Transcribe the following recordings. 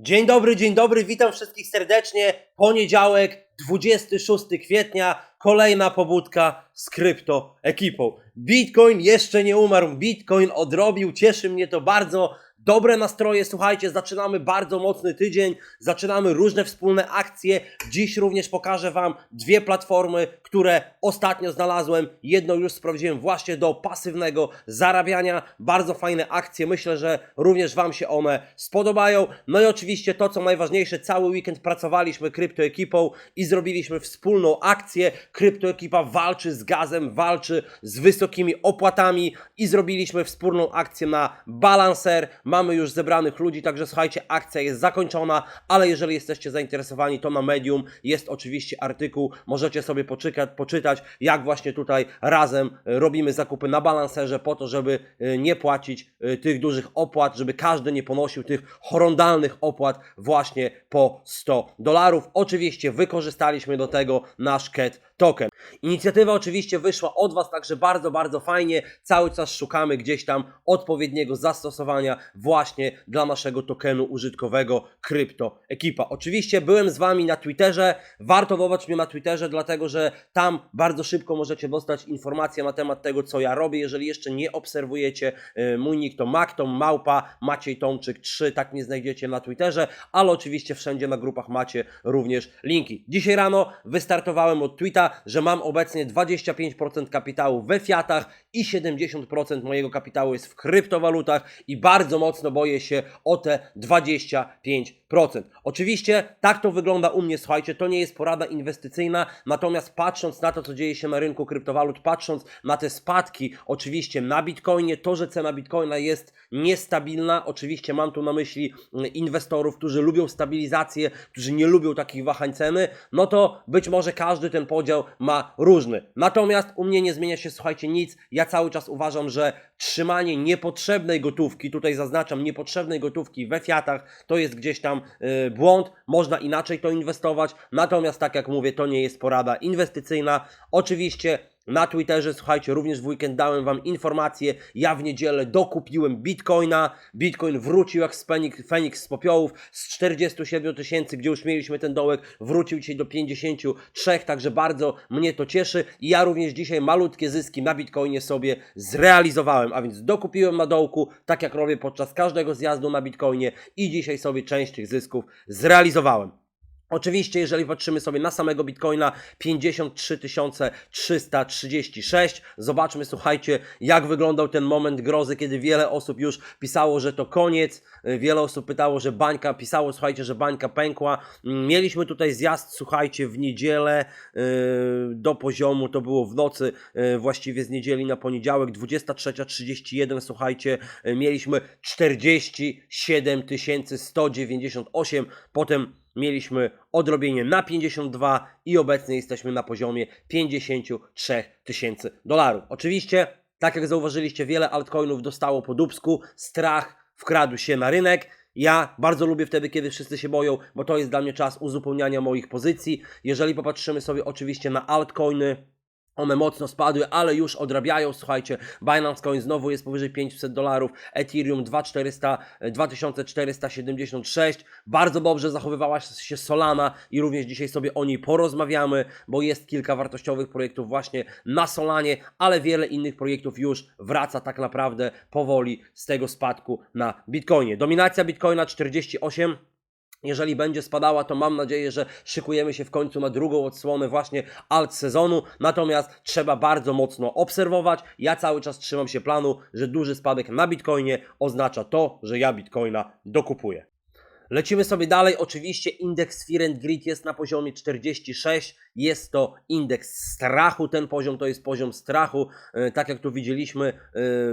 Dzień dobry, dzień dobry, witam wszystkich serdecznie. Poniedziałek, 26 kwietnia, kolejna pobudka z krypto ekipą. Bitcoin jeszcze nie umarł, Bitcoin odrobił, cieszy mnie to bardzo. Dobre nastroje, słuchajcie, zaczynamy bardzo mocny tydzień, zaczynamy różne wspólne akcje. Dziś również pokażę Wam dwie platformy, które ostatnio znalazłem. Jedną już sprawdziłem właśnie do pasywnego zarabiania. Bardzo fajne akcje, myślę, że również Wam się one spodobają. No i oczywiście to, co najważniejsze, cały weekend pracowaliśmy kryptoekipą i zrobiliśmy wspólną akcję. Kryptoekipa walczy z gazem, walczy z wysokimi opłatami i zrobiliśmy wspólną akcję na balancer. Mamy już zebranych ludzi, także słuchajcie, akcja jest zakończona, ale jeżeli jesteście zainteresowani, to na Medium jest oczywiście artykuł, możecie sobie poczekać, poczytać, jak właśnie tutaj razem e, robimy zakupy na balancerze po to, żeby e, nie płacić e, tych dużych opłat, żeby każdy nie ponosił tych horrendalnych opłat właśnie po 100 dolarów. Oczywiście wykorzystaliśmy do tego nasz CAT token. Inicjatywa oczywiście wyszła od Was, także bardzo, bardzo fajnie. Cały czas szukamy gdzieś tam odpowiedniego zastosowania właśnie dla naszego tokenu użytkowego Krypto Ekipa. Oczywiście byłem z Wami na Twitterze. Warto zobaczyć mnie na Twitterze, dlatego że tam bardzo szybko możecie dostać informacje na temat tego, co ja robię. Jeżeli jeszcze nie obserwujecie, y, mój nick to Maktom, Małpa, Maciej Tomczyk 3, tak mnie znajdziecie na Twitterze, ale oczywiście wszędzie na grupach macie również linki. Dzisiaj rano wystartowałem od tweeta, że mam obecnie 25% kapitału we fiatach i 70% mojego kapitału jest w kryptowalutach i bardzo mocno boję się o te 25%. Oczywiście tak to wygląda u mnie, słuchajcie, to nie jest porada inwestycyjna, natomiast patrząc na to, co dzieje się na rynku kryptowalut, patrząc na te spadki, oczywiście na Bitcoinie, to, że cena Bitcoina jest niestabilna, oczywiście mam tu na myśli mm, inwestorów, którzy lubią stabilizację, którzy nie lubią takich wahań ceny, no to być może każdy ten podział ma różny. Natomiast u mnie nie zmienia się, słuchajcie, nic. Ja cały czas uważam, że trzymanie niepotrzebnej gotówki, tutaj zaznaczam, niepotrzebnej gotówki we fiatach, to jest gdzieś tam y, błąd, można inaczej to inwestować. Natomiast, tak jak mówię, to nie jest porada inwestycyjna. Oczywiście na Twitterze, słuchajcie, również w weekend dałem Wam informację. Ja w niedzielę dokupiłem Bitcoina. Bitcoin wrócił jak z Feniks, z popiołów z 47 tysięcy, gdzie już mieliśmy ten dołek, wrócił dzisiaj do 53, także bardzo mnie to cieszy. I ja również dzisiaj malutkie zyski na Bitcoinie sobie zrealizowałem, a więc dokupiłem na dołku, tak jak robię podczas każdego zjazdu na Bitcoinie i dzisiaj sobie część tych zysków zrealizowałem. Oczywiście, jeżeli patrzymy sobie na samego Bitcoina, 53 336. Zobaczmy, słuchajcie, jak wyglądał ten moment grozy, kiedy wiele osób już pisało, że to koniec. Wiele osób pytało, że bańka, pisało, słuchajcie, że bańka pękła. Mm, Mieliśmy tutaj zjazd, słuchajcie, w niedzielę yy, do poziomu, to było w nocy, yy, właściwie z niedzieli na poniedziałek, 23.31, słuchajcie, yy, mieliśmy 47 198, potem mieliśmy odrobienie na 52 i obecnie jesteśmy na poziomie 53 tysięcy dolarów. Oczywiście, tak jak zauważyliście, wiele altcoinów dostało po dubsku, strach wkradł się na rynek. Ja bardzo lubię wtedy, kiedy wszyscy się boją, bo to jest dla mnie czas uzupełniania moich pozycji. Jeżeli popatrzymy sobie oczywiście na altcoiny, one mocno spadły, ale już odrabiają. Słuchajcie, Binance Coin znowu jest powyżej 500 dolarów, Ethereum 2400, e, 2476. Bardzo dobrze zachowywała się Solana i również dzisiaj sobie o niej porozmawiamy, bo jest kilka wartościowych projektów właśnie na Solanie, ale wiele innych projektów już wraca tak naprawdę powoli z tego spadku na Bitcoinie. Dominacja Bitcoina 48. Jeżeli będzie spadała, to mam nadzieję, że szykujemy się w końcu na drugą odsłonę właśnie alt sezonu. Natomiast trzeba bardzo mocno obserwować. Ja cały czas trzymam się planu, że duży spadek na Bitcoinie oznacza to, że ja Bitcoina dokupuję. Lecimy sobie dalej. Oczywiście indeks Fear Greed jest na poziomie 46. Jest to indeks strachu. Ten poziom to jest poziom strachu. E, Tak jak tu widzieliśmy,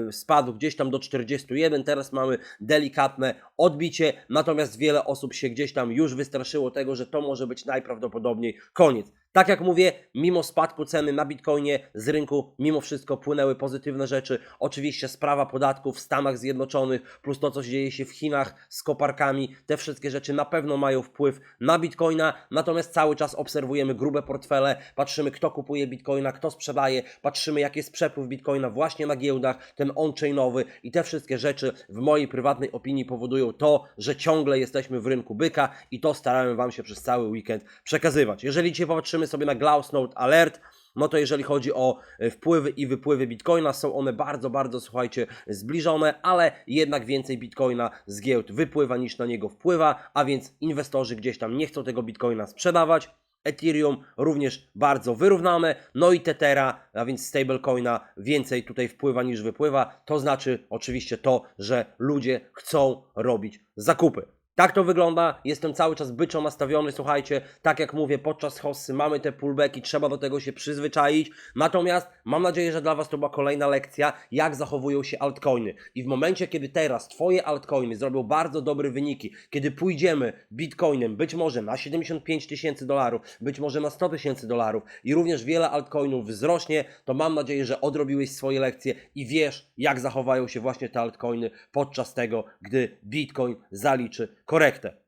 e, spadł gdzieś tam do 41. Teraz mamy delikatne odbicie. Natomiast wiele osób się gdzieś tam już wystraszyło tego, że to może być najprawdopodobniej koniec. Tak jak mówię, mimo spadku ceny na Bitcoinie z rynku, mimo wszystko płynęły pozytywne rzeczy. Oczywiście sprawa podatków w Stanach Zjednoczonych, plus to, co dzieje się w Chinach z koparkami, te wszystkie rzeczy na pewno mają wpływ na Bitcoina. Natomiast cały czas obserwujemy grube portfele portfele, patrzymy kto kupuje bitcoina, kto sprzedaje, patrzymy jaki jest przepływ bitcoina właśnie na giełdach, ten on-chainowy i te wszystkie rzeczy w mojej prywatnej opinii powodują to, że ciągle jesteśmy w rynku byka i to starałem Wam się przez cały weekend przekazywać. Jeżeli dzisiaj popatrzymy sobie na Glassnode Alert, no to jeżeli chodzi o e, wpływy i wypływy bitcoina, są one bardzo, bardzo, słuchajcie, zbliżone, ale jednak więcej bitcoina z giełd wypływa niż na niego wpływa, a więc inwestorzy gdzieś tam nie chcą tego bitcoina sprzedawać. Ethereum również bardzo wyrównane, no i Tethera, a więc stablecoina więcej tutaj wpływa niż wypływa. To znaczy oczywiście to, że ludzie chcą robić zakupy. Tak to wygląda, jestem cały czas byczo nastawiony, słuchajcie, tak jak mówię, podczas hossy mamy te pullbacki, trzeba do tego się przyzwyczaić, natomiast mam nadzieję, że dla Was to była kolejna lekcja, jak zachowują się altcoiny. I w momencie, kiedy teraz Twoje altcoiny zrobią bardzo dobre wyniki, kiedy pójdziemy bitcoinem być może na 75 tysięcy dolarów, być może na 100 tysięcy dolarów i również wiele altcoinów wzrośnie, to mam nadzieję, że odrobiłeś swoje lekcje i wiesz, jak zachowają się właśnie te altcoiny podczas tego, gdy bitcoin zaliczy korektę.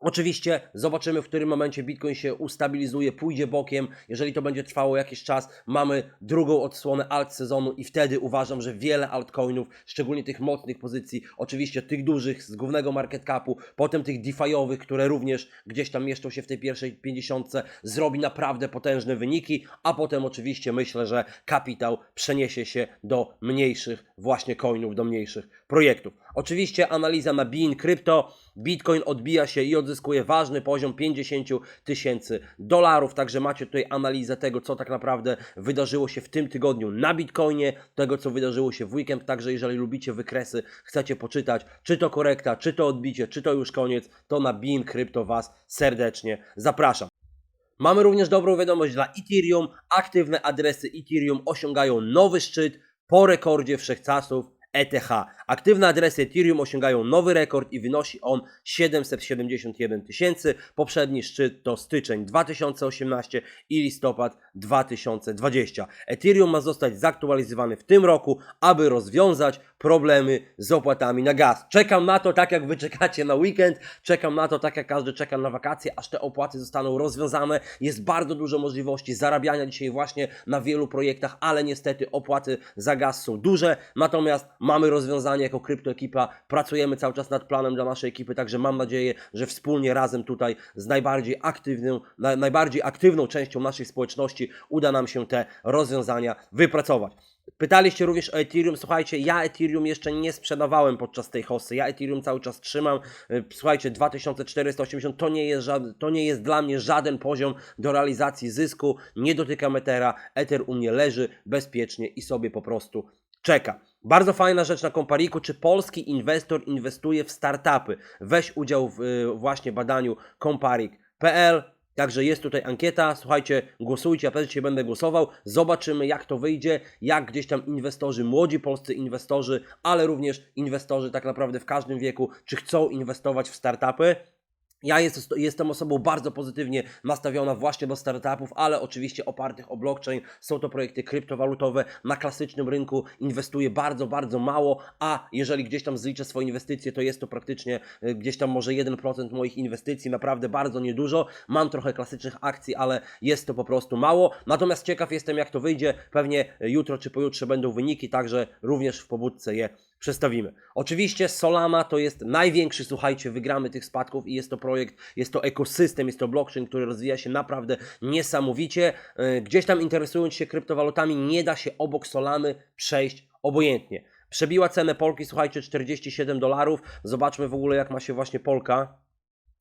Oczywiście zobaczymy, w którym momencie Bitcoin się ustabilizuje, pójdzie bokiem. Jeżeli to będzie trwało jakiś czas, mamy drugą odsłonę alt sezonu i wtedy uważam, że wiele altcoinów, szczególnie tych mocnych pozycji, oczywiście tych dużych z głównego market capu, potem tych DeFi'owych, które również gdzieś tam mieszczą się w tej pierwszej 50, zrobi naprawdę potężne wyniki, a potem oczywiście myślę, że kapitał przeniesie się do mniejszych właśnie coinów, do mniejszych projektów. Oczywiście analiza na Bean Crypto, Bitcoin odbija się i odzyskuje ważny poziom 50 tysięcy dolarów, także macie tutaj analizę tego, co tak naprawdę wydarzyło się w tym tygodniu na Bitcoinie, tego, co wydarzyło się w weekend, także jeżeli lubicie wykresy, chcecie poczytać, czy to korekta, czy to odbicie, czy to już koniec, to na Bean Crypto Was serdecznie zapraszam. Mamy również dobrą wiadomość dla Ethereum. Aktywne adresy Ethereum osiągają nowy szczyt po rekordzie wszechczasów ETH. Aktywne adresy Ethereum osiągają nowy rekord i wynosi on 771 tysięcy. Poprzedni szczyt to styczeń 2018 i listopad 2020. Ethereum ma zostać zaktualizowany w tym roku, aby rozwiązać problemy z opłatami na gaz. Czekam na to tak jak wy czekacie na weekend, czekam na to tak jak każdy czeka na wakacje, aż te opłaty zostaną rozwiązane. Jest bardzo dużo możliwości zarabiania dzisiaj właśnie na wielu projektach, ale niestety opłaty za gaz są duże. Natomiast mamy rozwiązanie jako kryptoekipa, pracujemy cały czas nad planem dla naszej ekipy, także mam nadzieję, że wspólnie razem tutaj z najbardziej aktywną, na, najbardziej aktywną częścią naszej społeczności uda nam się te rozwiązania wypracować. Pytaliście również o Ethereum. Słuchajcie, ja Ethereum jeszcze nie sprzedawałem podczas tej hossy. Ja Ethereum cały czas trzymam. Y, Słuchajcie, 2480 to nie jest, żaden, to nie jest dla mnie żaden poziom do realizacji zysku. Nie dotykam Ethera. Ether u mnie leży bezpiecznie i sobie po prostu czeka. Bardzo fajna rzecz na Kompariku, czy polski inwestor inwestuje w startupy. Weź udział w y, właśnie badaniu komparik.pl. Także jest tutaj ankieta, słuchajcie, głosujcie, ja też dzisiaj będę głosował, zobaczymy jak to wyjdzie, jak gdzieś tam inwestorzy, młodzi polscy inwestorzy, ale również inwestorzy tak naprawdę w każdym wieku, czy chcą inwestować w startupy. Ja jest, jestem osobą bardzo pozytywnie nastawiona właśnie do startupów, ale oczywiście opartych o blockchain. Są to projekty kryptowalutowe. Na klasycznym rynku inwestuję bardzo, bardzo mało, a jeżeli gdzieś tam zliczę swoje inwestycje, to jest to praktycznie y, gdzieś tam może 1% moich inwestycji, naprawdę bardzo niedużo. Mam trochę klasycznych akcji, ale jest to po prostu mało. Natomiast ciekaw jestem, jak to wyjdzie. Pewnie y, jutro czy pojutrze będą wyniki, także również w pobudce je przedstawimy. Oczywiście Solana to jest największy, słuchajcie, wygramy tych spadków i jest to projekt, jest to ekosystem, jest to blockchain, który rozwija się naprawdę niesamowicie. Yy, Gdzieś tam interesując się kryptowalutami, nie da się obok Solany przejść obojętnie. Przebiła cenę Polki, słuchajcie, 47 dolarów. Zobaczmy w ogóle, jak ma się właśnie Polka.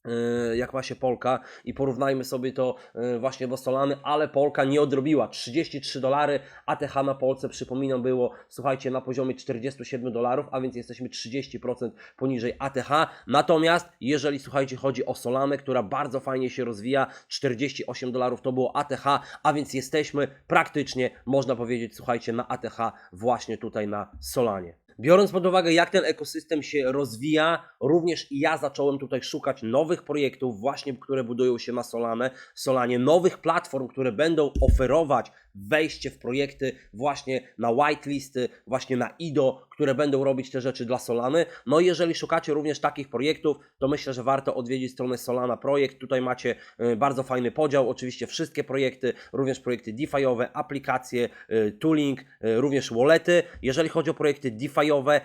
Yy, jak się Polka i porównajmy sobie to yy, właśnie do Solany, ale Polka nie odrobiła 33 dolary, ATH na Polsce przypominam było, słuchajcie, na poziomie 47 dolarów, a więc jesteśmy 30% poniżej ATH, natomiast jeżeli słuchajcie chodzi o Solanę, która bardzo fajnie się rozwija, 48 dolarów to było ATH, a więc jesteśmy praktycznie, można powiedzieć, słuchajcie, na ATH właśnie tutaj na Solanie. Biorąc pod uwagę, jak ten ekosystem się rozwija, również ja zacząłem tutaj szukać nowych projektów, właśnie które budują się na Solane, Solanie, nowych platform, które będą oferować wejście w projekty właśnie na whitelisty, właśnie na IDO, które będą robić te rzeczy dla Solany. No i jeżeli szukacie również takich projektów, to myślę, że warto odwiedzić stronę Solana Projekt. Tutaj macie y, bardzo fajny podział, oczywiście wszystkie projekty, również projekty DeFi'owe, aplikacje, y, tooling, y, również wallety. Jeżeli chodzi o projekty DeFi'owe,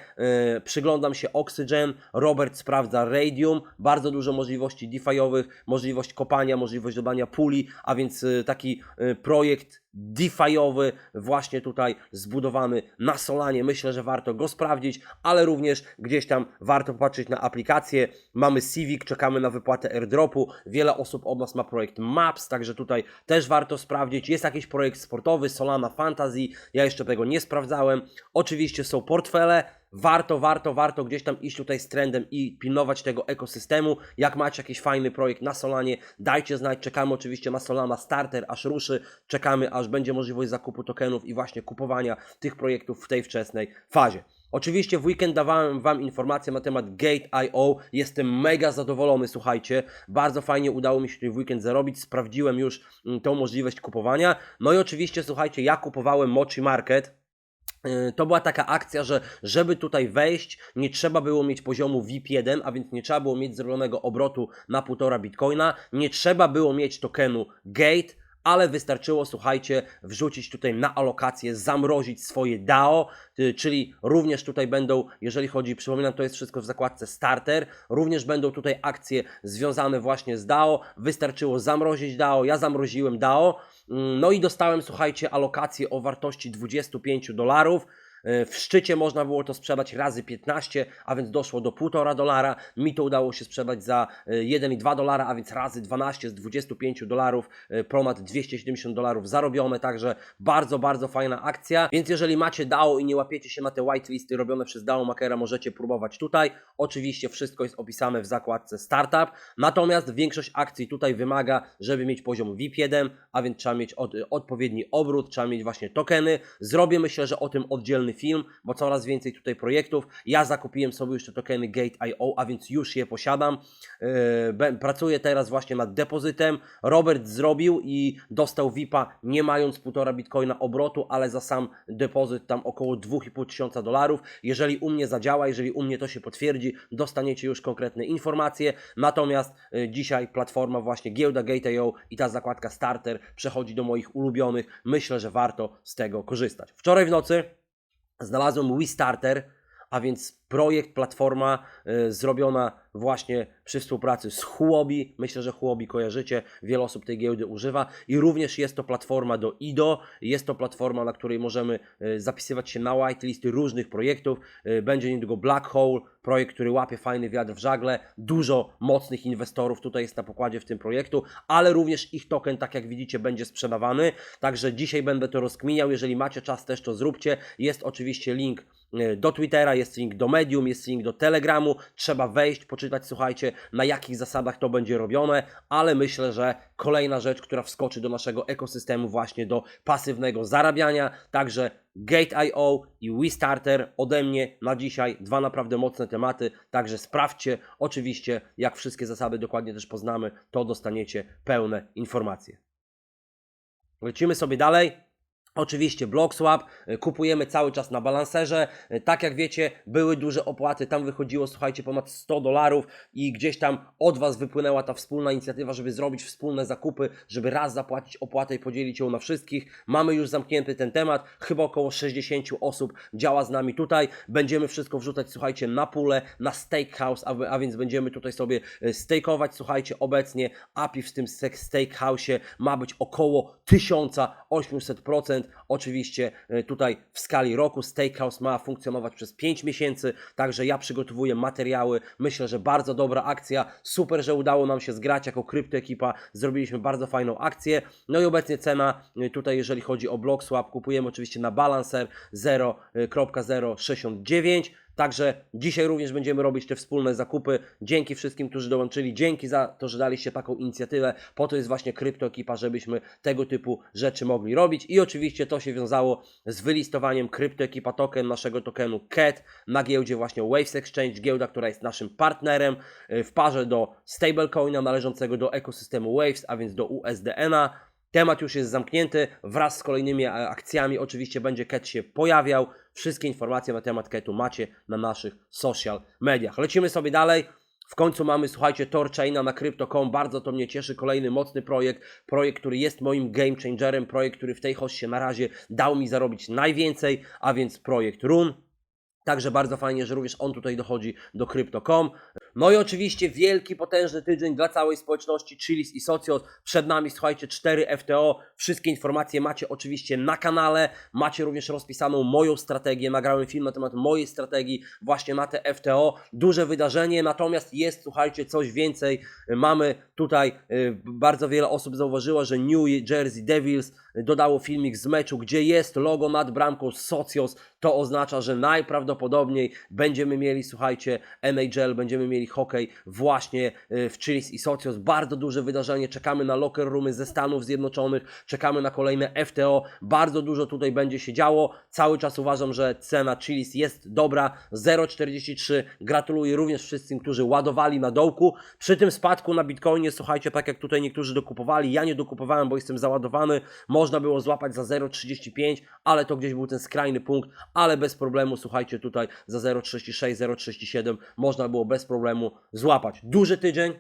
przyglądam się Oxygen, Robert sprawdza Radium, bardzo dużo możliwości DeFi'owych, możliwość kopania, możliwość dodania puli, a więc taki projekt DeFi'owy właśnie tutaj zbudowany na Solanie. Myślę, że warto go sprawdzić, ale również gdzieś tam warto popatrzeć na aplikację. Mamy Civic, czekamy na wypłatę airdropu. Wiele osób od nas ma projekt Maps, także tutaj też warto sprawdzić. Jest jakiś projekt sportowy, Solana Fantasy. Ja jeszcze tego nie sprawdzałem. Oczywiście są portfele. Warto, warto, warto gdzieś tam iść tutaj z trendem i pilnować tego ekosystemu. Jak macie jakiś fajny projekt na Solanie, dajcie znać. Czekamy oczywiście na Solana Starter, aż ruszy. Czekamy, aż będzie możliwość zakupu tokenów i właśnie kupowania tych projektów w tej wczesnej fazie. Oczywiście w weekend dawałem Wam informacje na temat Gate.io. Jestem mega zadowolony, słuchajcie. Bardzo fajnie udało mi się tutaj w weekend zarobić. Sprawdziłem już mm, tą możliwość kupowania. No i oczywiście, słuchajcie, ja kupowałem Mochi Market. Yy, To była taka akcja, że żeby tutaj wejść, nie trzeba było mieć poziomu VIP1, a więc nie trzeba było mieć zrobionego obrotu na 1,5 bitcoina, nie trzeba było mieć tokenu Gate, ale wystarczyło, słuchajcie, wrzucić tutaj na alokację, zamrozić swoje DAO, y, czyli również tutaj będą, jeżeli chodzi, przypominam, to jest wszystko w zakładce Starter, również będą tutaj akcje związane właśnie z DAO, wystarczyło zamrozić DAO, ja zamroziłem DAO, mm, no i dostałem, słuchajcie, alokację o wartości 25 dolarów, W szczycie można było to sprzedać razy 15, a więc doszło do 1,5 dolara. Mi to udało się sprzedać za e, 1,2 dolara, a więc razy 12 z 25 dolarów. e, Promat 270 dolarów zarobione, także bardzo, bardzo fajna akcja. Więc jeżeli macie DAO i nie łapiecie się na te whitelisty robione przez DAO Makera, możecie próbować tutaj. Oczywiście wszystko jest opisane w zakładce Startup. Natomiast większość akcji tutaj wymaga, żeby mieć poziom VIP1, a więc trzeba mieć od, odpowiedni obrót, trzeba mieć właśnie tokeny. Zrobię myślę, że o tym oddzielny film, bo coraz więcej tutaj projektów. Ja zakupiłem sobie te tokeny Gate.io, a więc już je posiadam. Yy, pracuję teraz właśnie nad depozytem. Robert zrobił i dostał VIP-a nie mając 1,5 bitcoina obrotu, ale za sam depozyt tam około 2,5 tysiąca dolarów. Jeżeli u mnie zadziała, jeżeli u mnie to się potwierdzi, dostaniecie już konkretne informacje. Natomiast y, dzisiaj platforma właśnie giełda Gate.io i ta zakładka Starter przechodzi do moich ulubionych. Myślę, że warto z tego korzystać. Wczoraj w nocy znalazłem WeStarter, a więc projekt, platforma y, zrobiona właśnie przy współpracy z Huobi. Myślę, że Huobi kojarzycie, wiele osób tej giełdy używa i również jest to platforma do IDO, jest to platforma, na której możemy y, zapisywać się na whitelisty różnych projektów. Y, Będzie niedługo Black Hole, projekt, który łapie fajny wiatr w żagle. Dużo mocnych inwestorów tutaj jest na pokładzie w tym projektu, ale również ich token, tak jak widzicie, będzie sprzedawany. Także dzisiaj będę to rozkminiał. Jeżeli macie czas, też to zróbcie. Jest oczywiście link do Twittera, jest link do Medium, jest link do Telegramu. Trzeba wejść, poczytać, słuchajcie, na jakich zasadach to będzie robione, ale myślę, że kolejna rzecz, która wskoczy do naszego ekosystemu, właśnie do pasywnego zarabiania. Także Gate.io i WeStarter ode mnie na dzisiaj. Dwa naprawdę mocne tematy, także sprawdźcie. Oczywiście, jak wszystkie zasady dokładnie też poznamy, to dostaniecie pełne informacje. Lecimy sobie dalej. Oczywiście BlockSwap, y, kupujemy cały czas na balanserze. Y, Tak jak wiecie, były duże opłaty, tam wychodziło, słuchajcie, ponad 100 dolarów i gdzieś tam od Was wypłynęła ta wspólna inicjatywa, żeby zrobić wspólne zakupy, żeby raz zapłacić opłatę i podzielić ją na wszystkich. Mamy już zamknięty ten temat, chyba około 60 osób działa z nami tutaj. Będziemy wszystko wrzucać, słuchajcie, na pulę, na Stakehouse, a, a więc będziemy tutaj sobie y, stakeować, słuchajcie, obecnie API w tym Stakehouse'ie ma być około 1800%. Oczywiście e, tutaj w skali roku Stakehouse ma funkcjonować przez 5 miesięcy, także ja przygotowuję materiały. Myślę, że bardzo dobra akcja. Super, że udało nam się zgrać jako kryptoekipa. Zrobiliśmy bardzo fajną akcję. No i obecnie cena e, tutaj, jeżeli chodzi o BlockSwap, kupujemy oczywiście na Balancer 0.069. Także dzisiaj również będziemy robić te wspólne zakupy. Dzięki wszystkim, którzy dołączyli. Dzięki za to, że daliście taką inicjatywę. Po to jest właśnie kryptoekipa, żebyśmy tego typu rzeczy mogli robić. I oczywiście to się wiązało z wylistowaniem kryptoekipa token naszego tokenu CAT na giełdzie właśnie Waves Exchange, giełda, która jest naszym partnerem y, w parze do stablecoina należącego do ekosystemu Waves, a więc do USDN-a. Temat już jest zamknięty, wraz z kolejnymi e, akcjami oczywiście będzie Ket się pojawiał. Wszystkie informacje na temat Ketu macie na naszych social mediach. Lecimy sobie dalej. W końcu mamy, słuchajcie, Torchaina na Crypto.com. Bardzo to mnie cieszy. Kolejny mocny projekt. Projekt, który jest moim game changerem. Projekt, który w tej hoście na razie dał mi zarobić najwięcej, a więc projekt Run. Także bardzo fajnie, że również on tutaj dochodzi do Crypto.com. No i oczywiście wielki, potężny tydzień dla całej społeczności Chilis i Socios. Przed nami, słuchajcie, 4 FTO. Wszystkie informacje macie oczywiście na kanale. Macie również rozpisaną moją strategię. Nagrałem film na temat mojej strategii właśnie na te FTO. Duże wydarzenie, natomiast jest, słuchajcie, coś więcej. Mamy tutaj, y, bardzo wiele osób zauważyło, że New Jersey Devils dodało filmik z meczu, gdzie jest logo nad bramką Socios. To oznacza, że najprawdopodobniej będziemy mieli, słuchajcie, NHL, będziemy mieli hokej właśnie y, w Chilis i Socios. Bardzo duże wydarzenie. Czekamy na locker roomy ze Stanów Zjednoczonych, czekamy na kolejne FTO. Bardzo dużo tutaj będzie się działo. Cały czas uważam, że cena Chilis jest dobra. 0,43. Gratuluję również wszystkim, którzy ładowali na dołku. Przy tym spadku na Bitcoinie, słuchajcie, tak jak tutaj niektórzy dokupowali, ja nie dokupowałem, bo jestem załadowany. Można było złapać za 0,35, ale to gdzieś był ten skrajny punkt, ale bez problemu, słuchajcie, tutaj za 0,36, 0,37 można było bez problemu złapać. Duży tydzień,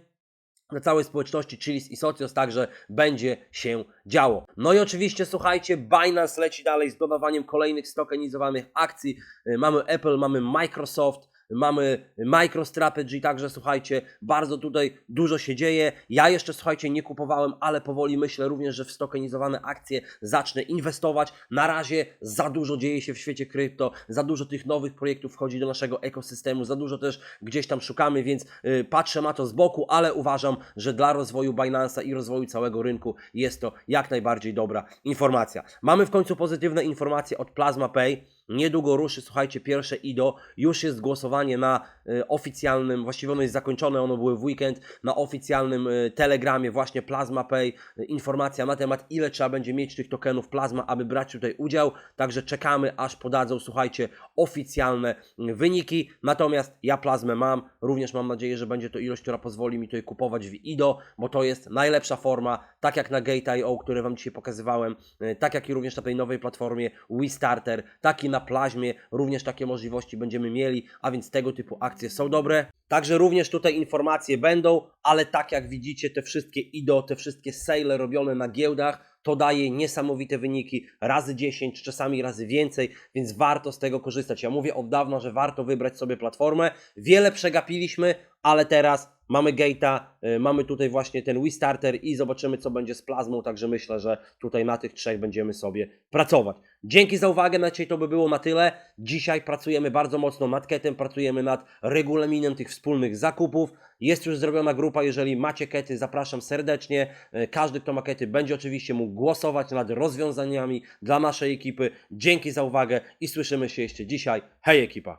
na całej społeczności Chilis i Socios także będzie się działo. No i oczywiście słuchajcie, Binance leci dalej z dodawaniem kolejnych stokenizowanych akcji. Y, Mamy Apple, mamy Microsoft, mamy MicroStrategy, także słuchajcie, bardzo tutaj dużo się dzieje. Ja jeszcze słuchajcie nie kupowałem, ale powoli myślę również, że w stokenizowane akcje zacznę inwestować. Na razie za dużo dzieje się w świecie krypto, za dużo tych nowych projektów wchodzi do naszego ekosystemu, za dużo też gdzieś tam szukamy, więc y, patrzę na to z boku, ale uważam, że dla rozwoju Binance'a i rozwoju całego rynku jest to jak najbardziej dobra informacja. Mamy w końcu pozytywne informacje od Plasma Pay. Niedługo ruszy, słuchajcie, pierwsze IDO. Już jest głosowanie na y, oficjalnym, właściwie ono jest zakończone, ono było w weekend, na oficjalnym y, telegramie właśnie Plasma Pay. Y, informacja na temat, ile trzeba będzie mieć tych tokenów Plasma, aby brać tutaj udział. Także czekamy, aż podadzą, słuchajcie, oficjalne wyniki. Natomiast ja Plasmę mam, również mam nadzieję, że będzie to ilość, która pozwoli mi tutaj kupować w IDO, bo to jest najlepsza forma, tak jak na Gate.io, które Wam dzisiaj pokazywałem, tak jak i również na tej nowej platformie WeStarter, tak i Plaźmie, również takie możliwości będziemy mieli, a więc tego typu akcje są dobre. Także również tutaj informacje będą, ale tak jak widzicie, te wszystkie IDO, te wszystkie sale robione na giełdach, to daje niesamowite wyniki, razy 10, czasami razy więcej, więc warto z tego korzystać. Ja mówię od dawna, że warto wybrać sobie platformę. Wiele przegapiliśmy, ale teraz mamy Gate'a, y, mamy tutaj właśnie ten WeStarter i zobaczymy, co będzie z plazmą, także myślę, że tutaj na tych trzech będziemy sobie pracować. Dzięki za uwagę, na dzisiaj to by było na tyle. Dzisiaj pracujemy bardzo mocno nad ketem, pracujemy nad regulaminem tych wspólnych zakupów. Jest już zrobiona grupa, jeżeli macie kety, zapraszam serdecznie. Y, Każdy, kto ma kety, będzie oczywiście mógł głosować nad rozwiązaniami dla naszej ekipy. Dzięki za uwagę i słyszymy się jeszcze dzisiaj. Hej ekipa!